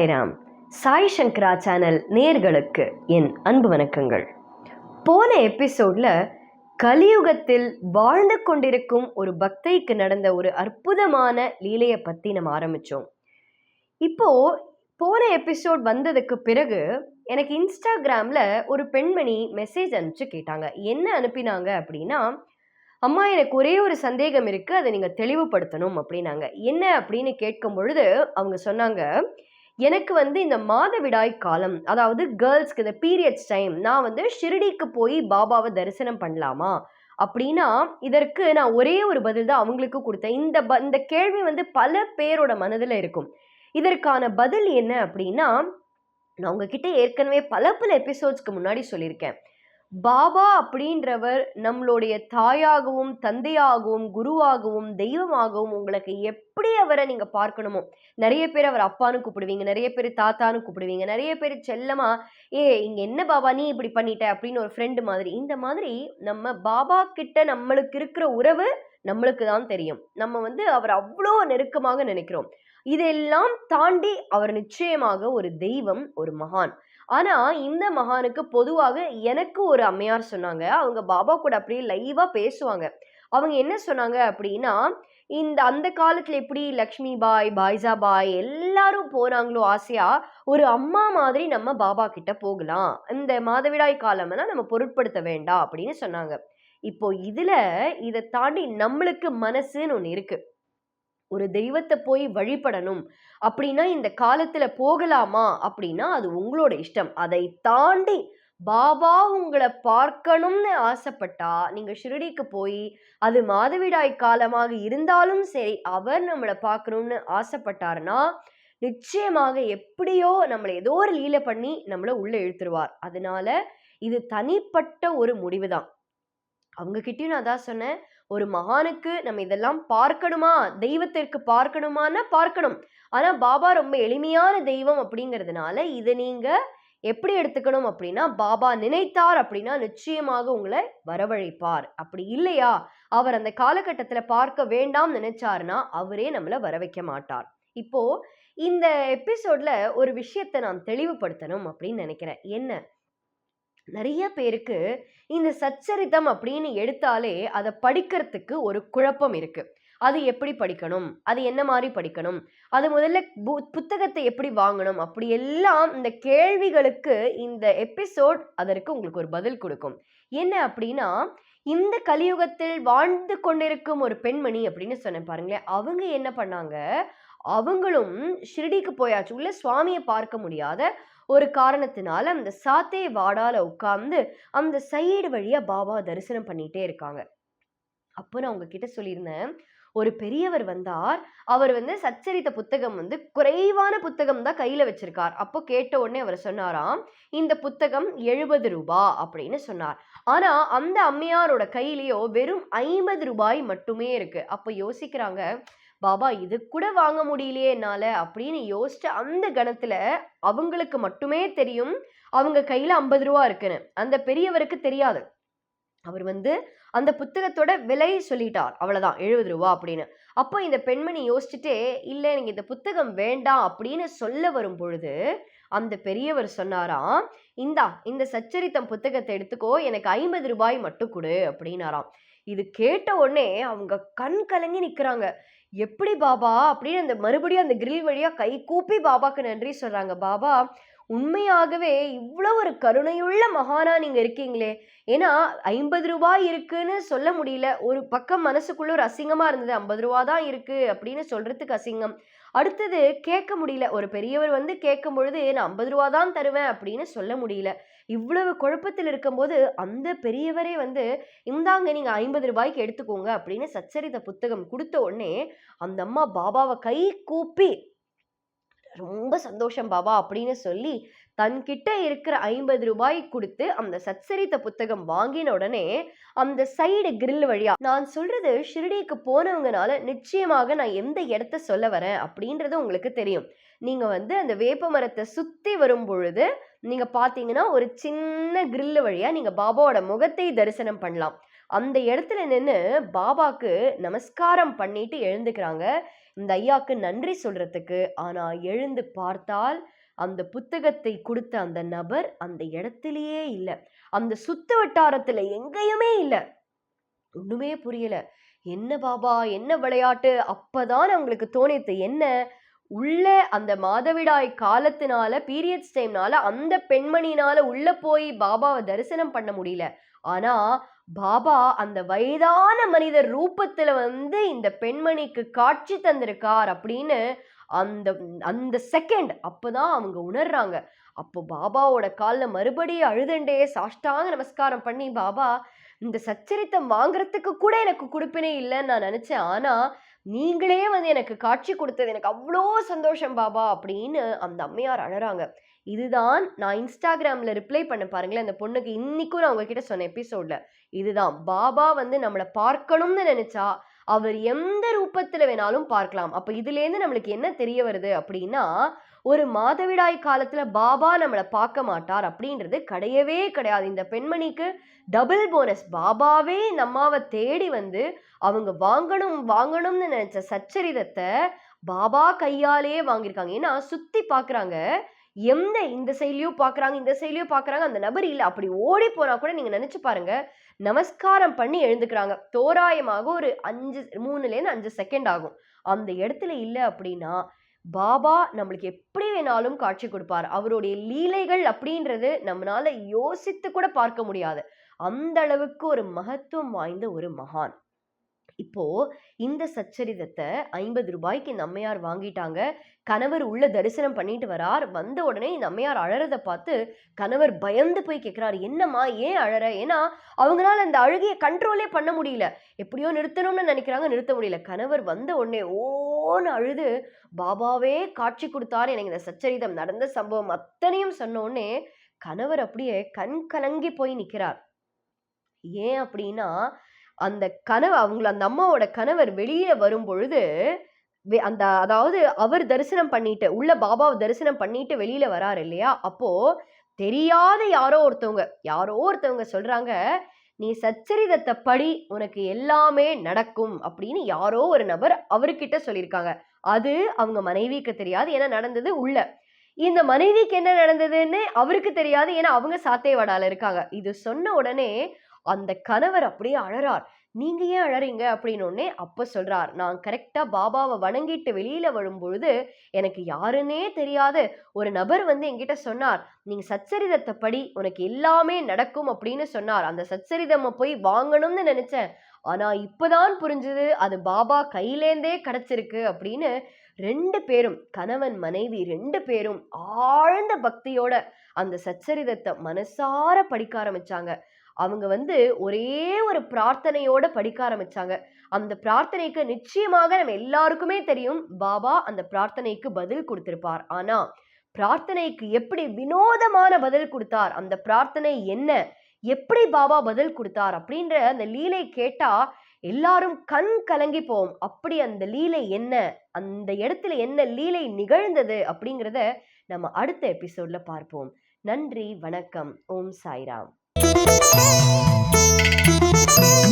சாய்ராம் சாய் சங்கரா channel நேர்களுக்கு என் அன்பு வணக்கங்கள். போன எபிசோடில் கலியுகத்தில் வாழ்ந்து கொண்டிருக்கும் ஒரு பக்தைக்கு நடந்த ஒரு அற்புதமான லீலையை பற்றி நம்ம ஆரம்பித்தோம் இப்போ போன எபிசோட் வந்ததுக்கு பிறகு எனக்கு இன்ஸ்டாகிராமில் ஒரு பெண்மணி மெசேஜ் அனுப்பிச்சு கேட்டாங்க. என்ன அனுப்பினாங்க அப்படின்னா அம்மா எனக்கு ஒரே ஒரு சந்தேகம் இருக்கு. அதை நீங்கள் தெளிவுபடுத்தணும் அப்படின்னாங்க. என்ன அப்படின்னு கேட்கும் பொழுது அவங்க சொன்னாங்க எனக்கு வந்து இந்த மாதவிடாய் காலம் அதாவது கேர்ள்ஸ்க்கு இந்த பீரியட்ஸ் டைம் நான் வந்து ஷிரடிக்கு போய் பாபாவை தரிசனம் பண்ணலாமா? அப்படின்னா இதற்கு நான் ஒரே ஒரு பதில் தான் அவங்களுக்கு கொடுத்தேன். இந்த ப இந்த கேள்வி வந்து பல பேரோட மனதில் இருக்கும். இதற்கான பதில் என்ன அப்படின்னா நான் உங்ககிட்ட ஏற்கனவே பல பல எபிசோட்ஸ்க்கு முன்னாடி சொல்லியிருக்கேன். பாபா அப்படின்றவர் நம்மளுடைய தாயாகவும் தந்தையாகவும் குருவாகவும் தெய்வமாகவும் உங்களுக்கு எப்படி அவரை நீங்க பார்க்கணுமோ நிறைய பேர் அவர் அப்பான்னு கூப்பிடுவீங்க நிறைய பேர் தாத்தான்னு கூப்பிடுவீங்க நிறைய பேர் செல்லமா ஏ இங்க என்ன பாபா நீ இப்படி பண்ணிட்ட? அப்படின்னு ஒரு ஃப்ரெண்டு மாதிரி. இந்த மாதிரி நம்ம பாபா கிட்ட நம்மளுக்கு இருக்கிற உறவு நம்மளுக்கு தான் தெரியும். நம்ம வந்து அவர் அவ்வளோ நெருக்கமாக நினைக்கிறோம். இதெல்லாம் தாண்டி அவர் நிச்சயமாக ஒரு தெய்வம் ஒரு மகான். ஆனா இந்த மகானுக்கு பொதுவாக எனக்கு ஒரு அம்மையார் சொன்னாங்க. அவங்க பாபா கூட அப்படியே லைவா பேசுவாங்க. அவங்க என்ன சொன்னாங்க அப்படின்னா இந்த அந்த காலத்துல எப்படி லக்ஷ்மி பாய் பாய்ஜா பாய் எல்லாரும் போனாங்களோ ஆசையா ஒரு அம்மா மாதிரி நம்ம பாபா கிட்ட போகலாம். இந்த மாதவிடாய் காலமெல்லாம் நம்ம பொருட்படுத்த வேண்டாம் அப்படின்னு சொன்னாங்க. இப்போ இதுல இதை தாண்டி நம்மளுக்கு மனசுன்னு ஒன்று இருக்கு. ஒரு தெய்வத்தை போய் வழிபடணும். அப்படின்னா இந்த காலத்துல போகலாமா? அப்படின்னா அது உங்களோட இஷ்டம். அதை தாண்டி பாபா உங்களை பார்க்கணும்னு ஆசைப்பட்டா நீங்க ஷிரடிக்கு போய் அது மாதவிடாய் காலமாக இருந்தாலும் சரி அவர் நம்மளை பார்க்கணும்னு ஆசைப்பட்டாருன்னா நிச்சயமாக எப்படியோ நம்மளை ஏதோ ஒரு லீல பண்ணி நம்மளை உள்ள இழுத்துருவார். அதனால இது தனிப்பட்ட ஒரு முடிவு தான் அவங்கக்கிட்டையும் நான் அதான் சொன்னேன் ஒரு மகானுக்கு நம்ம இதெல்லாம் பார்க்கணுமா? தெய்வத்திற்கு பார்க்கணுமான்னா பார்க்கணும். ஆனால் பாபா ரொம்ப எளிமையான தெய்வம் அப்படிங்கிறதுனால இதை நீங்கள் எப்படி எடுத்துக்கணும் அப்படின்னா பாபா நினைத்தார் அப்படின்னா நிச்சயமாக உங்களை வரவழைப்பார். அப்படி இல்லையா? அவர் அந்த காலகட்டத்தில் பார்க்க வேண்டாம் நினைச்சாருன்னா அவரே நம்மளை வர வைக்க மாட்டார். இப்போ இந்த எபிசோட்ல ஒரு விஷயத்தை நான் தெளிவுபடுத்தணும் அப்படின்னு நினைக்கிறேன். என்ன? நிறைய பேருக்கு இந்த சச்சரித்தம் அப்படின்னு எடுத்தாலே அதை படிக்கிறதுக்கு ஒரு குழப்பம் இருக்கு. அது எப்படி படிக்கணும்? அது என்ன மாதிரி படிக்கணும்? அது முதல்ல புத்தகத்தை எப்படி வாங்கணும்? அப்படி எல்லாம் இந்த கேள்விகளுக்கு இந்த எபிசோட் அதற்கு உங்களுக்கு ஒரு பதில் கொடுக்கும். என்ன அப்படின்னா இந்த கலியுகத்தில் வாழ்ந்து கொண்டிருக்கும் ஒரு பெண்மணி அப்படின்னு சொன்னேன் பாருங்களேன். அவங்க என்ன பண்ணாங்க? அவங்களும் ஷிரடிக்கு போயாச்சு. உள்ள சுவாமியை பார்க்க முடியாத ஒரு காரணத்தினால அந்த சாத்தே வாடால உட்கார்ந்து அந்த சைடு வழியா பாபா தரிசனம் பண்ணிட்டே இருக்காங்க. அப்போ நான் உங்ககிட்ட சொல்லியிருந்தேன் ஒரு பெரியவர் வந்தார் அவர் வந்து சச்சரித்த புத்தகம் வந்து குறைவான புத்தகம் தான் கையில வச்சிருக்கார். அப்போ கேட்ட உடனே அவர் சொன்னாராம் இந்த புத்தகம் எழுபது ரூபா அப்படின்னு சொன்னார். ஆனா அந்த அம்மையாரோட கையிலயோ வெறும் ஐம்பது ரூபாய் மட்டுமே இருக்கு. அப்போ யோசிக்கிறாங்க பாபா இது கூட வாங்க முடியலையே என்னால் அப்படின்னு யோசிச்ச அந்த கணத்துல அவங்களுக்கு மட்டுமே தெரியும் அவங்க கையில ஐம்பது ரூபா இருக்குன்னு. அந்த பெரியவருக்கு தெரியாது. அவர் வந்து அந்த புத்தகத்தோட விலை சொல்லிட்டார். அவ்வளோதான் எழுபது ரூபா அப்படின்னு. அப்போ இந்த பெண்மணி யோசிச்சுட்டே இல்லை எனக்கு இந்த புத்தகம் வேண்டாம் அப்படின்னு சொல்ல வரும் பொழுது அந்த பெரியவர் சொன்னாராம் இந்தா இந்த சச்சரித்தம் புத்தகத்தை எடுத்துக்கோ எனக்கு ஐம்பது ரூபாய் மட்டும் கொடு அப்படின்னாராம். இது கேட்ட உடனே அவங்க கண் கலங்கி நிற்கிறாங்க எப்படி பாபா அப்படின்னு அந்த மறுபடியும் அந்த கிரில் வழியாக கை கூப்பி பாபாக்கு நன்றி சொல்கிறாங்க பாபா உண்மையாகவே இவ்வளோ ஒரு கருணையுள்ள மகானா நீங்கள் இருக்கீங்களே. ஏன்னா ஐம்பது ரூபாய் இருக்குன்னு சொல்ல முடியல. ஒரு பக்கம் மனசுக்குள்ள ஒரு அசிங்கமாக இருந்தது. ஐம்பது ரூபா தான் இருக்குது அப்படின்னு சொல்கிறதுக்கு அசிங்கம். அடுத்தது கேட்க முடியல. ஒரு பெரியவர் வந்து கேட்கும் பொழுது நான் ஐம்பது ரூபா தான் தருவேன் அப்படின்னு சொல்ல முடியல. இவ்வளவு குழப்பத்தில் இருக்கும்போது அந்த பெரியவரே வந்து இந்தாங்க நீங்கள் ஐம்பது ரூபாய்க்கு எடுத்துக்கோங்க அப்படின்னு சச்சரித்த புத்தகம் கொடுத்த உடனே அந்த அம்மா பாபாவை கை கூப்பி ரொம்ப சந்தோஷம் பாபா அப்படின்னு சொல்லி தன்கிட்ட இருக்கிற ஐம்பது ரூபாய் கொடுத்து அந்த சச்சரித்த புத்தகம் வாங்கின உடனே அந்த சைடு கிரில் வழியா நான் சொல்றது ஷிரடிக்கு போனவங்கனால நிச்சயமாக நான் எந்த இடத்த சொல்ல வரேன் அப்படின்றது உங்களுக்கு தெரியும். நீங்க வந்து அந்த வேப்ப மரத்தை சுத்தி வரும் பொழுது நீங்க பாத்தீங்கன்னா ஒரு சின்ன கிரில் வழியா நீங்க பாபாவோட முகத்தை தரிசனம் பண்ணலாம். அந்த இடத்துல நின்று பாபாக்கு நமஸ்காரம் பண்ணிட்டு எழுந்துக்கிறாங்க. இந்த ஐயாக்கு நன்றி சொல்கிறதுக்கு ஆனால் எழுந்து பார்த்தால் அந்த புத்தகத்தை கொடுத்த அந்த நபர் அந்த இடத்திலேயே இல்லை. அந்த சுத்து வட்டாரத்தில் எங்கேயுமே இல்லை. ஒன்றுமே புரியல. என்ன பாபா என்ன விளையாட்டு? அப்பதான் அவங்களுக்கு தோணித்து என்ன? உள்ள அந்த மாதவிடாய் காலத்தினால பீரியட்ஸ் டைம்னால அந்த பெண்மணினால உள்ள போய் பாபாவை தரிசனம் பண்ண முடியல. ஆனா பாபா அந்த வயதான மனிதர் ரூபத்தில் வந்து இந்த பெண்மணிக்கு காட்சி தந்திருக்கார் அப்படின்னு அந்த அந்த செகண்ட் அப்போதான் அவங்க உணர்றாங்க. அப்போ பாபாவோட காலில் மறுபடியும் அழுதண்டே சாஷ்டாங்க நமஸ்காரம் பண்ணி பாபா இந்த சச்சரித்தம் வாங்குறதுக்கு கூட எனக்கு கொடுப்பினே இல்லைன்னு நான் நினச்சேன். ஆனால் நீங்களே வந்து எனக்கு காட்சி கொடுத்தது எனக்கு அவ்வளோ சந்தோஷம் பாபா அப்படின்னு அந்த அம்மையார் அழறாங்க. இதுதான் நான் இன்ஸ்டாகிராமில் ரிப்ளை பண்ண பாருங்களேன் அந்த பொண்ணுக்கு இன்றைக்கும் நான் உங்ககிட்ட சொன்ன எபிசோடில் இதுதான். பாபா வந்து நம்மளை பார்க்கணும்னு நினைச்சா அவர் எந்த ரூபத்துல வேணாலும் பார்க்கலாம். அப்ப இதுலேருந்து நம்மளுக்கு என்ன தெரிய வருது அப்படின்னா ஒரு மாதவிடாய் காலத்துல பாபா நம்மளை பார்க்க மாட்டார் அப்படின்றது கிடையவே கிடையாது. இந்த பெண்மணிக்கு டபுள் போனஸ் பாபாவே நம்மாவை தேடி வந்து அவங்க வாங்கணும் வாங்கணும்னு நினைச்ச சச்சரிதத்தை பாபா கையாலேயே வாங்கியிருக்காங்க. ஏன்னா சுத்தி பாக்குறாங்க. எந்த இந்த செயலியும் பாக்குறாங்க இந்த செயலியும் பாக்குறாங்க அந்த நபர் இல்லை. அப்படி ஓடி போனா கூட நீங்க நினைச்சு பாருங்க நமஸ்காரம் பண்ணி எழுந்துக்கிறாங்க. தோராயமாக ஒரு அஞ்சு மூணுலேருந்து அஞ்சு செகண்ட் ஆகும். அந்த இடத்துல இல்லை அப்படின்னா பாபா நம்மளுக்கு எப்படி வேணாலும் காட்சி கொடுப்பார். அவருடைய லீலைகள் அப்படின்றது நம்மளால யோசித்து கூட பார்க்க முடியாது. அந்த அளவுக்கு ஒரு மகத்துவம் வாய்ந்த ஒரு மகான். இப்போ இந்த சச்சரிதத்தை ஐம்பது ரூபாய்க்கு இந்த அம்மையார் வாங்கிட்டாங்க. கணவர் உள்ள தரிசனம் பண்ணிட்டு வரார். வந்த உடனே இந்த அம்மையார் அழறத பார்த்து கணவர் பயந்து போய் கேட்கிறாரு என்னம்மா ஏன் அழற? ஏன்னா அவங்களால அந்த அழுகையை கண்ட்ரோலே பண்ண முடியல. எப்படியோ நிறுத்தணும்னு நினைக்கிறாங்க நிறுத்த முடியல. கணவர் வந்த உடனே ஓன்னு அழுது பாபாவே காட்சி கொடுத்தார் எனக்கு இந்த சச்சரிதம். நடந்த சம்பவம் அத்தனையும் சொன்னோடனே கணவர் அப்படியே கண் கலங்கி போய் நிற்கிறார் ஏன் அப்படின்னா அந்த கனவு அவங்கள அந்த அம்மாவோட கணவர் வெளியில வரும் பொழுது அந்த அதாவது அவர் தரிசனம் பண்ணிட்டு உள்ள பாபாவை தரிசனம் பண்ணிட்டு வெளியில வராரு இல்லையா? அப்போ தெரியாத யாரோ ஒருத்தவங்க யாரோ ஒருத்தவங்க சொல்றாங்க நீ சச்சரிதத்தை படி உனக்கு எல்லாமே நடக்கும் அப்படின்னு யாரோ ஒரு நபர் அவர்கிட்ட சொல்லியிருக்காங்க. அது அவங்க மனைவிக்கு தெரியாது ஏன்னா நடந்தது உள்ள. இந்த மனைவிக்கு என்ன நடந்ததுன்னு அவருக்கு தெரியாது ஏன்னா அவங்க சாத்தேவாடால இருக்காங்க. இது சொன்ன உடனே அந்த கணவர் அப்படியே அழறார். நீங்க ஏன் அழறீங்க? அப்படின்னு அப்ப சொல்றார். நான் கரெக்டா பாபாவை வணங்கிட்டு வெளியில வரும்பொழுது எனக்கு யாருன்னே தெரியாது. ஒரு நபர் வந்து என்கிட்ட சொன்னார் நீங்க சச்சரிதத்தை படி உனக்கு எல்லாமே நடக்கும் அப்படின்னு சொன்னார். அந்த சச்சரிதம் போய் வாங்கணும்னு நினைச்சேன். ஆனா இப்பதான் புரிஞ்சுது அது பாபா கையிலேந்தே கிடைச்சிருக்கு அப்படின்னு ரெண்டு பேரும் கணவன் மனைவி ரெண்டு பேரும் ஆழ்ந்த பக்தியோட அந்த சச்சரிதத்தை மனசார படிக்க ஆரம்பிச்சாங்க. அவங்க வந்து ஒரே ஒரு பிரார்த்தனையோட படிக்க ஆரம்பிச்சாங்க. அந்த பிரார்த்தனைக்கு நிச்சயமாக நம்ம எல்லாருக்குமே தெரியும் பாபா அந்த பிரார்த்தனைக்கு பதில் கொடுத்திருப்பார். ஆனா பிரார்த்தனைக்கு எப்படி வினோதமான பதில் கொடுத்தார்? அந்த பிரார்த்தனை என்ன? எப்படி பாபா பதில் கொடுத்தார்? அப்படின்ற அந்த லீலை கேட்டா எல்லாரும் கண் கலங்கி போவோம் அப்படி அந்த லீலை என்ன? அந்த இடத்துல என்ன லீலை நிகழ்ந்தது? அப்படிங்கிறத நம்ம அடுத்த எபிசோட்ல பார்ப்போம். நன்றி வணக்கம். ஓம் சாய்ராம். Thank you.